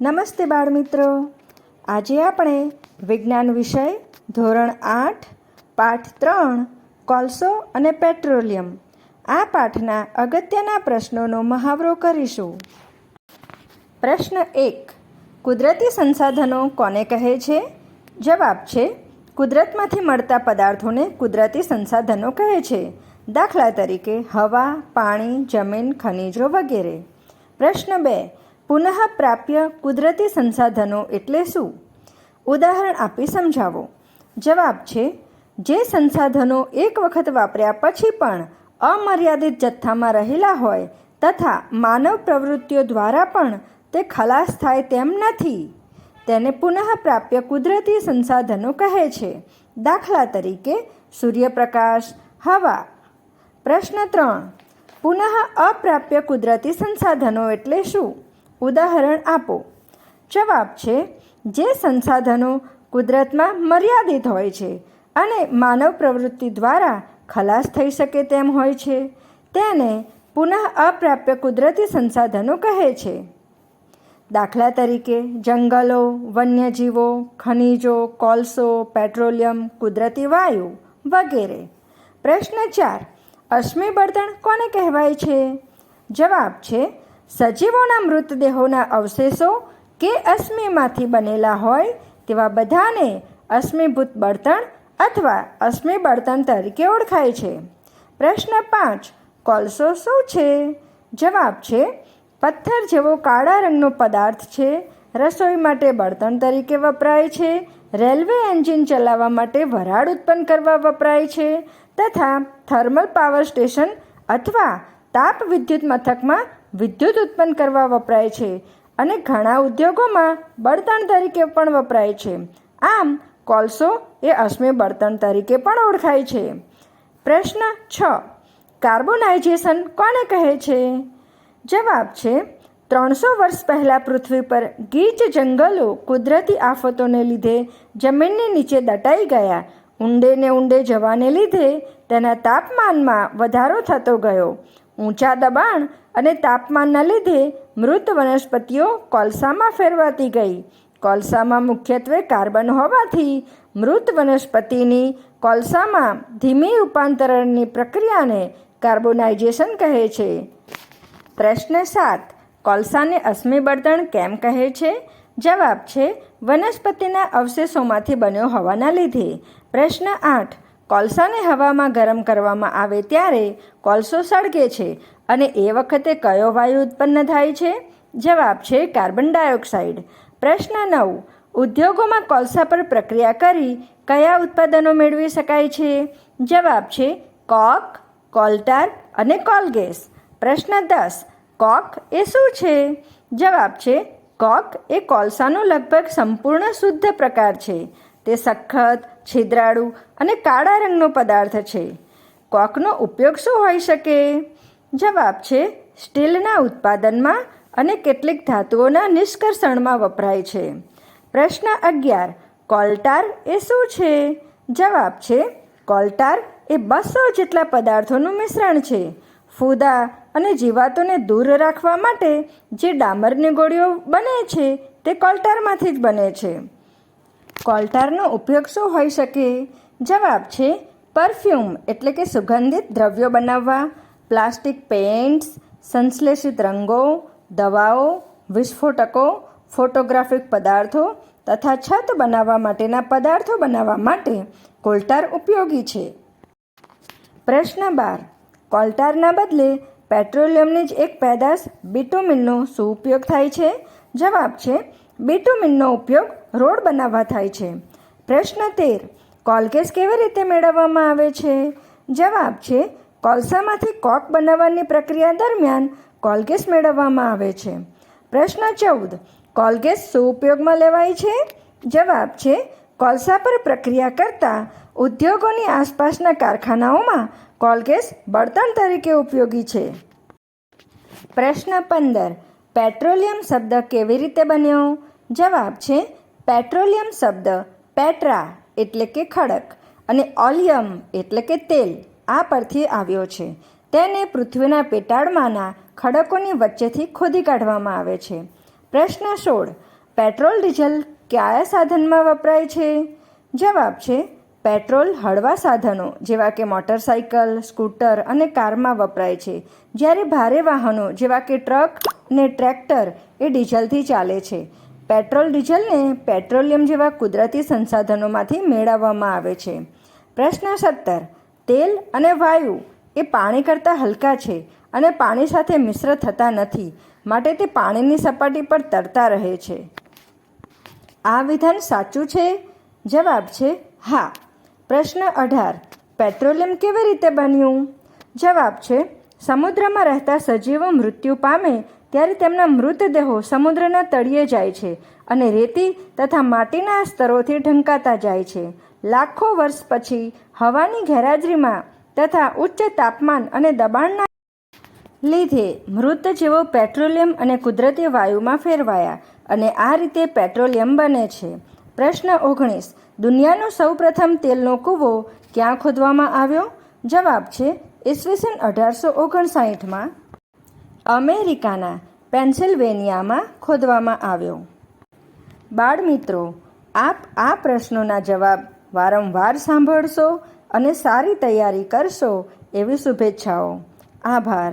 નમસ્તે બાળમિત્રો. આજે આપણે વિજ્ઞાન વિષય ધોરણ આઠ, પાઠ ત્રણ, કોલસો અને પેટ્રોલિયમ આ પાઠના અગત્યના પ્રશ્નોનો મહાવરો કરીશું. પ્રશ્ન એક, કુદરતી સંસાધનો કોને કહે છે? જવાબ છે, કુદરતમાંથી મળતા પદાર્થોને કુદરતી સંસાધનો કહે છે. દાખલા તરીકે હવા, પાણી, જમીન, ખનિજો વગેરે. પ્રશ્ન બે પુનઃ પ્રાપ્ય કુદરતી સંસાધનો એટલે શું? ઉદાહરણ આપી સમજાવો. જવાબ છે, જે સંસાધનો એક વખત વાપર્યા પછી પણ અમર્યાદિત જથ્થામાં રહેલા હોય તથા માનવ પ્રવૃત્તિઓ દ્વારા પણ તે ખલાસ થાય તેમ નથી. તેને પુનઃ પ્રાપ્ય કુદરતી સંસાધનો કહે છે. દાખલા તરીકે, સૂર્યપ્રકાશ, હવા. પ્રશ્ન ત્રણ. પુનઃ અપ્રાપ્ય કુદરતી સંસાધનો એટલે શું? ઉદાહરણ આપો. જવાબ છે, જે સંસાધનો કુદરતમાં મર્યાદિત હોય છે અને માનવ પ્રવૃત્તિ દ્વારા ખલાસ થઈ શકે તેમ હોય છે, તેને પુનઃ અપ્રાપ્ય કુદરતી સંસાધનો કહે છે. દાખલા તરીકે, જંગલો, વન્યજીવો, ખનિજો, કોલસો, પેટ્રોલિયમ, કુદરતી વાયુ વગેરે. પ્રશ્ન ચાર, અશ્મિ બળતણ કોને કહેવાય છે? જવાબ છે સજીવોના મૃતદેહોના અવશેષો કે અશ્મિમાંથી બનેલા હોય તેવા બધાને અશ્મિભૂત બળતણ અથવા અશ્મિ બળતણ તરીકે ઓળખાય છે. પ્રશ્ન પાંચ, કોલસો શું છે? જવાબ છે, પથ્થર જેવો કાળા રંગનો પદાર્થ છે, રસોઈ માટે બળતણ તરીકે વપરાય છે, રેલવે એન્જિન ચલાવવા માટે વરાળ ઉત્પન્ન કરવા વપરાય છે, તથા થર્મલ પાવર સ્ટેશન અથવા તાપ વિદ્યુત મથકમાં વિદ્યુત ઉત્પન્ન કરવા વપરાય છે અને ઘણા ઉદ્યોગોમાં બળતણ તરીકે પણ વપરાય છે. આમ, કોલસો એ અશ્મિ બળતણ તરીકે પણ ઓળખાય છે. પ્રશ્ન છ. કાર્બોનાઇઝેશન કોને કહે છે? જવાબ છે, ત્રણસો વર્ષ પહેલાં પૃથ્વી પર ગીચ જંગલો કુદરતી આફતોને લીધે જમીનની નીચે દટાઈ ગયા. ઊંડે ને ઊંડે જવાને લીધે તેના તાપમાનમાં વધારો થતો ગયો. ઊંચા દબાણ અને તાપમાનના લીધે મૃત વનસ્પતિઓ કોલસામાં ફેરવાતી ગઈ. કોલસામાં મુખ્યત્વે કાર્બન હોવાથી મૃત વનસ્પતિની કોલસામાં ધીમી રૂપાંતરણની પ્રક્રિયાને કાર્બોનાઇઝેશન કહે છે. પ્રશ્ન સાત. કોલસાને અશ્મિ બળતણ કેમ કહે છે? જવાબ છે, વનસ્પતિના અવશેષોમાંથી બન્યો હોવાના લીધે. પ્રશ્ન આઠ. કોલસાને હવામાં ગરમ કરવામાં આવે ત્યારે કોલસો સળગે છે અને એ વખતે કયો વાયુ ઉત્પન્ન થાય છે? જવાબ છે કાર્બન ડાયોક્સાઇડ. પ્રશ્ન નવ. ઉદ્યોગોમાં કોલસા પર પ્રક્રિયા કરી કયા ઉત્પાદનો મેળવી શકાય છે? જવાબ છે કોક, કોલ્ટાર અને કોલગેસ. પ્રશ્ન દસ. કોક એ શું છે? જવાબ છે કોક એ કોલસાનો લગભગ સંપૂર્ણ શુદ્ધ પ્રકાર છે. તે સખત છિદ્રાળુ અને કાળા રંગનો પદાર્થ છે. કોકનો ઉપયોગ શું હોઈ શકે? જવાબ છે, સ્ટીલના ઉત્પાદનમાં અને કેટલીક ધાતુઓના નિષ્કર્ષણમાં વપરાય છે. પ્રશ્ન અગિયાર, કોલ્ટાર એ શું છે? જવાબ છે, કોલ્ટાર એ બસો જેટલા પદાર્થોનું મિશ્રણ છે. ફૂદા અને જીવાતોને દૂર રાખવા માટે જે ડામરની ગોળીઓ બને છે, તે કોલ્ટારમાંથી જ બને છે. કોલ્ટારનો ઉપયોગ શું હોઈ શકે? જવાબ છે, પરફ્યુમ એટલે કે સુગંધિત દ્રવ્યો બનાવવા. પ્લાસ્ટિક પેઇન્ટ્સ, સંશ્લેષિત રંગો, દવાઓ, વિસ્ફોટકો, ફોટોગ્રાફિક પદાર્થો તથા છત બનાવવા માટેના પદાર્થો બનાવવા માટે કોલ્ટાર ઉપયોગી છે. પ્રશ્ન બાર. કોલ્ટારના બદલે પેટ્રોલિયમની જ એક પેદાશ બિટુમિનનો શું ઉપયોગ થાય છે? જવાબ છે બિટુમિનનો ઉપયોગ રોડ બનાવવા થાય છે. પ્રશ્ન તેર કોલગેસ કેવી રીતે મેળવવામાં આવે છે? જવાબ છે, કોલસામાંથી કોક બનાવવાની પ્રક્રિયા દરમિયાન કોલગેસ મેળવવામાં આવે છે. પ્રશ્ન ચૌદ કોલગેસ શું ઉપયોગમાં લેવાય છે? જવાબ છે, કોલસા પર પ્રક્રિયા કરતા ઉદ્યોગોની આસપાસના કારખાનાઓમાં કોલગેસ બળતણ તરીકે ઉપયોગી છે. પ્રશ્ન પંદર પેટ્રોલિયમ શબ્દ કેવી રીતે બન્યો? જવાબ છે, પેટ્રોલિયમ શબ્દ પેટ્રા એટલે કે ખડક અને ઓલિયમ એટલે કે તેલ આ પરથી આવ્યો છે. તેને પૃથ્વીના પેટાળમાંના ખડકોની વચ્ચેથી ખોદી કાઢવામાં આવે છે. પ્રશ્ન સોળ, પેટ્રોલ ડીઝલ કયા સાધનમાં વપરાય છે? જવાબ છે, પેટ્રોલ હળવા સાધનો જેવા કે મોટરસાઇકલ, સ્કૂટર અને કારમાં વપરાય છે. જ્યારે ભારે વાહનો જેવા કે ટ્રક અને ટ્રેક્ટર એ ડીઝલથી ચાલે છે. પેટ્રોલ ડીઝલને પેટ્રોલિયમ જેવા કુદરતી સંસાધનોમાંથી મેળવવામાં આવે છે. પ્રશ્ન સત્તર, તેલ અને વાયુ એ પાણી કરતાં હલકા છે અને પાણી સાથે મિશ્ર થતા નથી, માટે તે પાણીની સપાટી પર તરતા રહે છે. આ વિધાન સાચું છે? જવાબ છે, હા. પ્રશ્ન અઢાર, પેટ્રોલિયમ કેવી રીતે બન્યું? જવાબ છે, સમુદ્રમાં રહેતા સજીવો મૃત્યુ પામે ત્યારે તેમના મૃતદેહો સમુદ્રના તળિયે જાય છે અને રેતી તથા માટીના સ્તરોથી ઢંકાતા જાય છે. લાખો વર્ષ પછી હવાની ગેરહાજરીમાં તથા ઉચ્ચ તાપમાન અને દબાણના લીધે મૃત જેવો પેટ્રોલિયમ અને કુદરતી વાયુમાં ફેરવાયા અને આ રીતે પેટ્રોલિયમ બને છે. પ્રશ્ન ઓગણીસ, દુનિયાનો સૌપ્રથમ તેલનો કૂવો ક્યાં ખોદવામાં આવ્યો? જવાબ છે, ઈસવીસન અઢારસો ઓગણસાઠમાં અમેરિકાના પેન્સિલ્વેનિયામાં ખોદવામાં આવ્યો. બાળ મિત્રો આપ આ પ્રશ્નોના જવાબ વારંવાર સાંભળશો અને સારી તૈયારી કરશો એવી શુભેચ્છાઓ. આભાર.